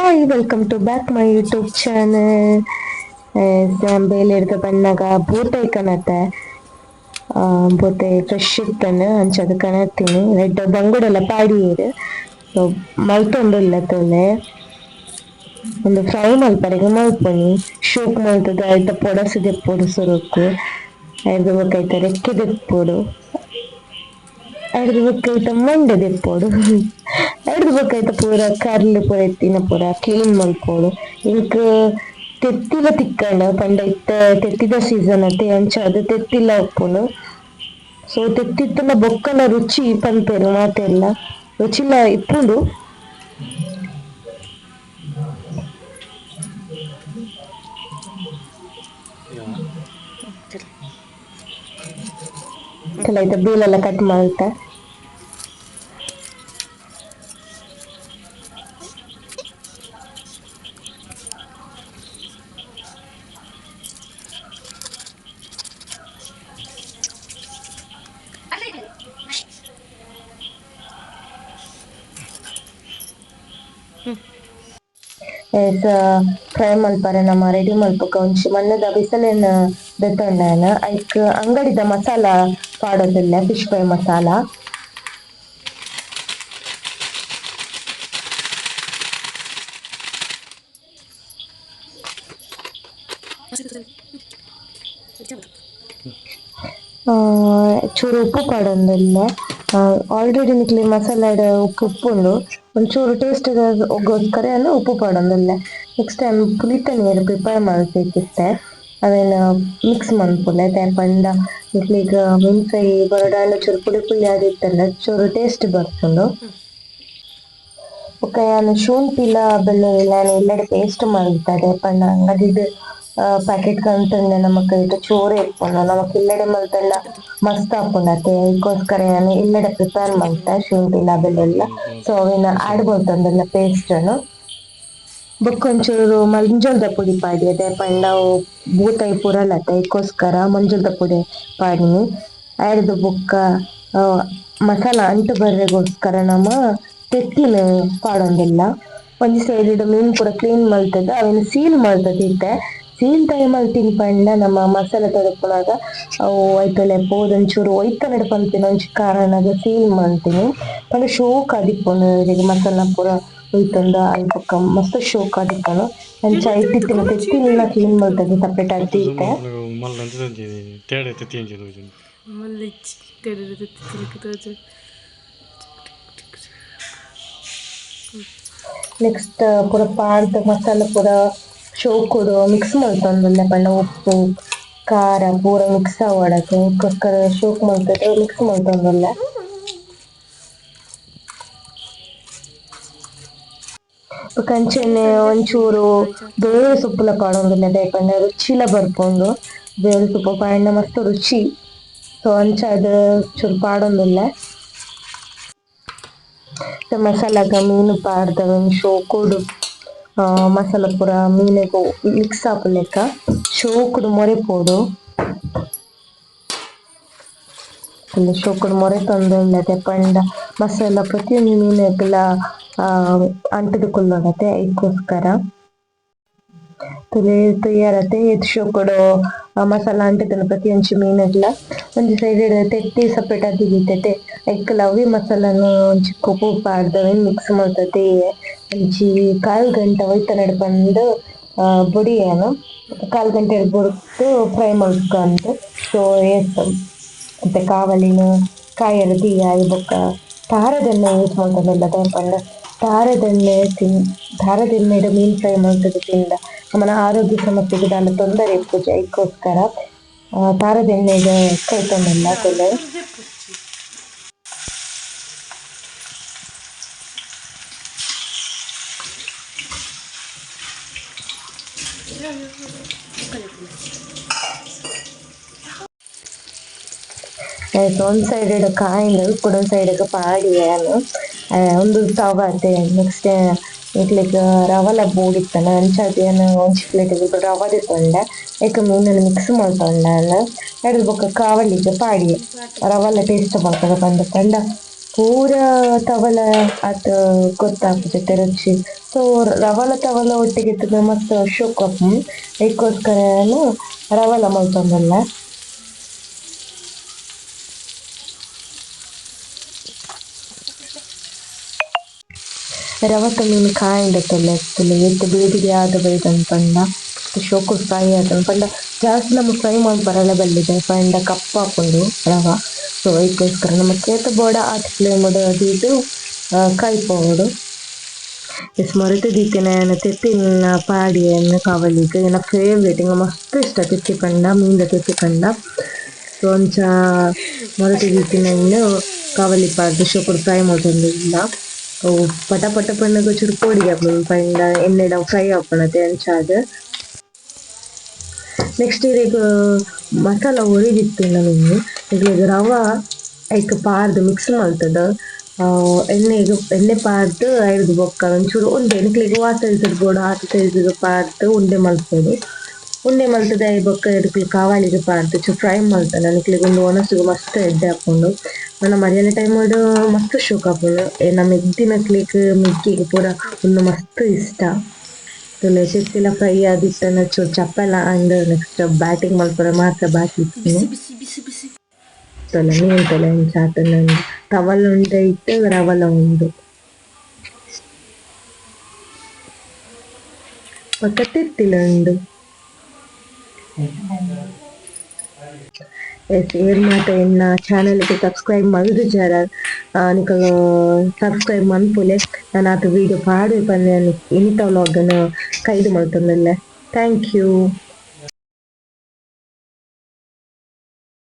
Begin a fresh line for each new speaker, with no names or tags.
hi welcome to back my YouTube channel ಬೇಲೆಡ್ದ ಬಣ್ಣಗ ಬೂತೆ ಕಣತೆ ಬೂತೆ fresh ಇತ್ತನ ಅಂಚದ ಕಣತೀನಿ red ಬಂಗುಡೆಲ್ಲ ಪಾಡಿಯೇರು so ಮಲ್ತೊಂದುಲ್ಲ ತೊಲೆ ಒಂದು fry ಮಲ್ಪರೆಗೆ ಮಲ್ಪೊನಿ ಶೋಕ್ ಮಲ್ತದ ಐತ ಪೊಡಸು ದೆಪ್ಪೊಡು ಸುರುಕು ಐದು ಬೊಕೈತ ರೆಕ್ಕೆ ದೆಪ್ಪೊಡು ಐದು ಬೊಕೈತ ಮಂಡೆ ದೆಪ್ಪೊಡು ಐದು ಬೊಕೈತ ಪೂರ ಕರ್ಲ್ ಪೂರ ಎತ್ತಿನ ಪೂರ ಕ್ಲೀನ್ ಮಲ್ಪೊಡು ಇಂಕ್ ತೆತ್ತಿಲ ತಿಕ್ಕಂಡ ಪಂಡ ಇತ್ತ ತೆತ್ತಿದ ಸೀಸನ್ ಅತೆ ಅಂಚಾದ್ ತೆತ್ತಿಲ ಉಪ್ಪುಂಡು ಸೊ ತೆತ್ತಿತ್ತನ ಬೊಕ್ಕನ ರುಚಿ ಪನ್ಪೆರ್ ಮಾತೆಲ್ಲ ರುಚಿಲ ಇಪ್ಪುಂಡು ಕೆಲೈತ ಬೀಲೆಲ್ಲ ಕಟ್ ಮಲ್ತ ಏಸ ಫ್ರೈ ಮಲ್ಪರೆ ನಮ್ಮ ರೆಡಿ ಮಲ್ಪಕ ಒಂಜಿ ಮಣ್ಣದ ಬಿಸಲೆನ್ ದೆತ್ತೊಂಡಾಯನ ಐಕ್ ಅಂಗಡಿದ ಮಸಾಲ ಪಾಡೊಂದುಲ್ಲೆ ಫಿಶ್ ಫ್ರೈ ಮಸಾಲ ಚೂರು ಉಪ್ಪು ಪಾಡೊಂದುಲ್ಲೆ ಆಲ್ರೆಡಿ ನಿಕ್ಲೆ ಮಸಾಲಾಡ್ ಉಪ್ಪು, ಉಪ್ಪುಂಡು. ಒಂಚೂರು ಟೇಸ್ಟ್ ಒಗ್ಗೋಸ್ಕರ ಉಪ್ಪು ಪಾಡೊಂದುಲ್ಲೆ ನೆಕ್ಸ್ಟ್ ಟೈಮ್ ಪುಳಿತ ನೀರು ಪ್ರಿಪೇರ್ ಮಲ್ತಿತ್ತೆ ಅವೆನ್ ಮಿಕ್ಸ್ ಮಾಡ್ಕೊಳ್ಳೆ. ದಾಯೆ ಪಂಡ ಮೀನ್ ಫ್ರೈ ಬರಡಾಂಡ ಚೂರು ಪುಡಿ ಪುಳಿ ಆಗಿತ್ತಲ್ಲ ಚೂರು ಟೇಸ್ಟ್ ಬರ್ಪುಂಡು ಬೊಕ ಶೂನ್ ಶುಂಠಿಲ ಬೆಲ್ಲ ಯಾನ್ ಎಲ್ಲೆಡೆ ಪೇಸ್ಟ್ ಮಾಡಿದ್ದೆ ಪಂಡ ಅಂಗಡಿಡ್ ಪ್ಯಾಕೆಟ್ ಕಂತುಂಡ ನಮಕ್ ಐತ ಚೋರೆ ಇಪ್ಪುಂಡು ನಮಕ್ ಇಲ್ಲಡೆ ಮಲ್ತಲ್ಲ, ಮಸ್ತ್ ಆಪುಂಡತೆ ಅದಕ್ಕೋಸ್ಕರ ನಾನು ಇಲ್ಲಡೆ ಪ್ರಿಪೇರ್ ಮಾಡ್ತಾ ಶುಂಠಿ ಬೆಳ್ಳುಳ್ಳಿಲ ಸೊ ಅವೆನ್ ಆಡ್ ತಂದೆಲ್ಲ ಬೊಕ್ಕ ಒಂಚೂರು ಮಂಜೊಲ್ದ ಪುಡಿ ಅದೇ ಪಂಡ ಬೂತಾಯಿ ಬೂತೈ ಪುರಲತೆ ಮಂಜಲ್ದ ಪುಡಿ ಪಾಡಿನಿ ಆಡ್ದು ಬೊಕ್ಕ ಮಸಾಲ ಅಂಟು ಬರ್ರೆಗೋಸ್ಕರ ನಮ ತೆತ್ತಿನ ಪಾಡೊಂದಿಲ್ಲ. ಸೈಡ್ ಮೀನು ಕೂಡ ಕ್ಲೀನ್ ಮಾಡ್ತದೆ ಅವನ್ನ ಸೀಲ್ ಮಲ್ತದ ಇತ್ತೆ ಟೈಮಲ್ಲಿ ತಿನ್ಪಂಡ ನಮ್ಮ ಮಸಾಲ ತೊಡಪುನಾಗ ಅವು ಐತಲೆ ಪೋದು ಒಂಚೂರು ಒಯ್ತನಡ್ ಪನ್ಪಿನ ಒಂಜಿ ಕಾರಣಗ್ ಸೀಲ್ ಮಲ್ತಿನಿ ಪಂಡ ಶೋಕ್ ಆದಿಪ್ಪುಂಡು ಇರೆಗ್ ಮಸಾಲ ಪೂರ ಉಯ್ತಂದ ಅಲ್ಪ ಮಸ್ತ್ ಶೋಕ್ ಆದಿಪ್ಪುಂಡು. ಅಂಚ ಮತ್ತೆ ತಿನ್ನ ಕ್ಲೀನ್ ಮಾಡ್ತದೆ ಸಪ್ರೇಟ್ ಆಗಿ ಇತ್ತೆ
ಮಲ್ಲ
ತೆರೆದು ತಿರುಗಿ
ನೆಕ್ಸ್ಟ್ ಪೂರ ಪಾಡ್ದ ಮಸಾಲ ಪೂರ ಶೋಕುಡು ಮಿಕ್ಸ್ ಮಲ್ತೊಂದುಲ್ಲೆ ಪಂಡ ಉಪ್ಪು, ಖಾರ, ಪೂರ ಮಿಕ್ಸ್ ಆಗೋಡಕ್ಕೆ ಅದಕ್ಕೋಸ್ಕರ ಶೋಕ್ ಮಲ್ತದೆ ಮಿಕ್ಸ್ ಮಲ್ತೊಂದುಲ್ಲೆ ಕಂచెನೆ ಒಂಚೂರು ಬೇಳೆ ಸೊಪ್ಪುಲ ಪಾಡೊಂದುಲ್ಲೆ ದಾಯಪಂಡ ರುಚಿಲ ಬರ್ಕೊಂಡು ಬೇಳೆ ಸೊಪ್ಪು ಪಾಯಣ್ಣ ಮಸ್ತ್ ರುಚಿ. ಸೊ ಅಂಚಾದ್ ಚೂರು ಪಾಡೊಂದುಲ್ಲೆ. ಮಸಾಲಾಗ ಮೀನು ಪಾಡ್ದ ಶೋಕುಡು. ಮಸಾಲ ಪುರ ಮೀನಿಗೆ ಮಿಕ್ಸ್ ಆಪುಲೆಕ್ಕ ಶೋಕುಡು ಮೊರೆ ಪೋಡು. ಶೋಕುಡು ಮೊರೆ ತಂದೊಳ್ಳದೆ ಪಂಡ ಮಸಾಲ ಪ್ರತಿಯೊಂದು ಮೀನಿಗೆಲ್ಲ, ಆ ಇದಕ್ಕೋಸ್ಕರ. ತುಳಿ ತುಯ್ಯಾರತ್ತೆ ಇದು ಶೋಕುಡು ಮಸಾಲ ಅಂಟದಲ್ಲ ಪ್ರತಿಯೊಂದು ಮೀನುಗ್ಲ ಒಂದು ಸೈಡ್ ತೆತ್ತಿ ಸಪ್ರೇಟ್ ಆಗಿ ಐಕ್ ಲವ್ವಿ ಮಸಾಲಾನು ಚಿಕ್ಕ ಉಪ್ಪು ಪಾಡ್ದವೆ ಮಿಕ್ಸ್ ಮಾಡ್ತದೆ ಒಂಜಿ ಕಾಲ್ ಗಂಟೆ ಬಂದು ಬುಡಿ ಏನು, ಕಾಲ್ ಗಂಟೆ ಬುಡ್ದು ಫ್ರೈ ಮಾಡ್ಕೊಂಡು, ಸೊ ಎಸ್ ಮತ್ತೆ ಕಾವಲಿನ ಕಾಯರ ತೀಯಾಯಿ ಬೊಕ್ಕ ತಾರದೆಣ್ಣೆ ಯೂಸ್ ಮಾಡ್ತದಲ್ಲ ಪಂಡ ತಾರದೆಣ್ಣೆ ತಿನ್ ತಾರದೆಣ್ಣೆಡ್ ಮೀನ್ ಫ್ರೈ ಮಾಡ್ತದೆ ತಿಂದ ನಮ್ಮನ ಆರೋಗ್ಯ ಸಮಸ್ಯೆಗೆ ದಾಂಡ ತೊಂದರೆ ಇಪ್ಪುಜಿ ಅದಕ್ಕೋಸ್ಕರ ತಾರದೆಣ್ಣೆಗೆ ಕೈತೊಂದಿಲ್ಲ ತಲೆ ಒಂದ್ ಸೈಡ್ ಕಾಯಿಂದ ಕುಡೊಂದ್ ಸೈಡ್ ಪಾಡಿಯಾನು ಒಂದು ತವಾತೆ ನೆಕ್ಸ್ಟ್ ಇಟ್ಲಿಕ್ ರವಲ ಬೋಡಿತ್ತನ ಅಂಚಾದಿಯನ ಒಂಜಿ ಪ್ಲೇಟ್ ರವ ದಿತ್ತೊಂಡೆ ಏಕ ಮೀನನ್ನು ಮಿಕ್ಸ್ ಮಾಡ್ಕೊಂಡೆ ಎಡ್ದು ಬೊಕ್ಕ ಕಾವಲಿಗೆ ಪಾಡಿ ರವಲ ಟೇಸ್ಟ್ ಬರ್ತದೆ ಪಂಡ ಪಂಡ ಪೂರ ತವಲ ಆತ ಗೊತ್ತಾಗ್ತದೆ ರುಚಿ ಸೊ ರವಲ ತವಲ ಒಟ್ಟಿಗೆ ಮಸ್ತ್ ಶೋಕ್ ಆಪುಂಡು ಐಕೋಸ್ಕರ ರವಲ ಮಲ್ತೊಂದುಲ್ಲ ರವ ಮೀನು ಕಾಯಿಂಡ ತೊಲೆತ್ತುಲೆ ಎದ್ದು ಬೇದಿಗೆ ಆದ ಬೈದನ್ ಪಂಡ ಶೋಕು ಫ್ರೈ ಆತನ ಪಂಡ. ಜಾಸ್ತಿ ನಮ ಫ್ರೈ ಮಲ್ಪರಲ ಬಲ್ಲಿದೆ ಪಂಡ ಕಪ್ಪ ಆಪುಂಡು ರವ. ಸೊ ಐಕೋಸ್ಕರ ನಮ ಕೇತ ಬೋಡ ಆತ್ ಫ್ಲೇಮಡ್ ದೀದು ಕೈಪೋಡು ಎಸ್ ಮೊರಟು ದೀತಿನ ಏನ ತೆತ್ತಿನ ಪಾಡಿ ಏನ ಕಾವಲಿಗೆ ಏನ ಫೇವ್ರೇಟ್ ಇಂಗ ಮಸ್ತ್ ಇಷ್ಟ ತೆತ್ತಿ ಪಂಡ ಮೀನ್ದ ತೆತ್ತಿ ಪಂಡ ಸೊ ಒಂಚ ಮೊರಟು ದೀತಿನ ಇನ್ನು ಕಾವಲಿ ಪಾಡ್ದು ಶೋಕುಡು ಫ್ರೈ ಮಾಡ್ತೊಂದಿಲ್ಲ ಅವು ಪಟ ಪಟ ಪಂಡಗ ಚೂರು ಪೋಡಿಗೆ ಹಾಕ್ಬೇಕು ಪಂಡ ಎಣ್ಣೆಡ ಫ್ರೈ ಹಾಕೋಣತೆ ಅಂಚಾದ ನೆಕ್ಸ್ಟ್ ಈಗ, ಮಸಾಲ ಒರಿದಿತ್ತು ನಾನು ಈಗ ರವ ಐಕ್ ಪಾರ್ದು ಮಿಕ್ಸ್ ಮಾಡ್ತದ. ಎಣ್ಣೆಗ್ ಎಣ್ಣೆ ಪಾರ್ದು ಐದು ಬೊಕ್ಕ ಒಂಚೂರು ಉಂಡೆ. ನಿಕ್ಲಿಗೆ ವಾಸ ಬೋಡ ಆತ ಸೈಜಿಗೆ ಪಾರ್ದು ಉಂಡೆ ಮಲ್ಪೋಡು ಉಂಡೆ ಮಲ್ತದ ಐ ಬೊಕ್ಕ ಎಡ್ಕ್ಲಿ ಕಾವಾಳಿಗೆ ಪಾರ್ದು. ಚೂರು ಫ್ರೈ ಮಲ್ತಾನ ನಿಕ್ಲಿಗೆ ಒಂದು ಒಣಸಿಗೆ ಮಸ್ತ್ ಎಡ್ಡೆ ಹಾಕೊಂಡು ನನ್ನ ಮಧ್ಯಾಹ್ನ ಟೈಮ್ ಮಸ್ತ್ ಶೋಕ್ ಹಾಕೊಂಡು ನಮ್ಮ ಎದ್ದಿನ ಕ್ಲಿಕ್ ಮಿಕ್ಕಿಗೆ ಪೂರ ಒಂದು ಮಸ್ತ್ ಇಷ್ಟ. ತುಲೆ ಚೆತ್ತಿಲ ಫ್ರೈ ಆದಿತ್ತನ ಚೂರು ಚಪ್ಪಲ ಅಂಡ್ ನೆಕ್ಸ್ಟ್ ಬ್ಯಾಟಿಂಗ್ ಮಲ್ಪರ ಮಾತ್ರ ಬಾಕಿ ಇತ್ತು
ಬಿಸಿ ಬಿಸಿ ಬಿಸಿ
ತೊಲೆ ಮೀನ್ ತೊಲೆ ಸಾತ ನಂದು ಟವಲ್ ಉಂಡೆ ಇಟ್ಟು ರವಲ ಉಂಡು ಪಕ್ಕ ತಿತ್ತಿಲ ಉಂಡು ಎಸ್ ಏರ್ ಮಾತ ಎನ್ನ ಚಾನಲ್ಗೆ ಸಬ್ಸ್ಕ್ರೈಬ್ ಮಲ್ದು ಜರ ನಿಕ ಸಬ್ಸ್ಕ್ರೈಬ್ ಮನ್ಪುಲೆ. ನಾನು ಆತ ವಿಡಿಯೋ ಪಾಡು ಪಂದೆ ಇಂಥ ವ್ಲಾಗನ್ನು ಕೈದು ಮಲ್ತೊಂದಲ್ಲ ಥ್ಯಾಂಕ್ ಯು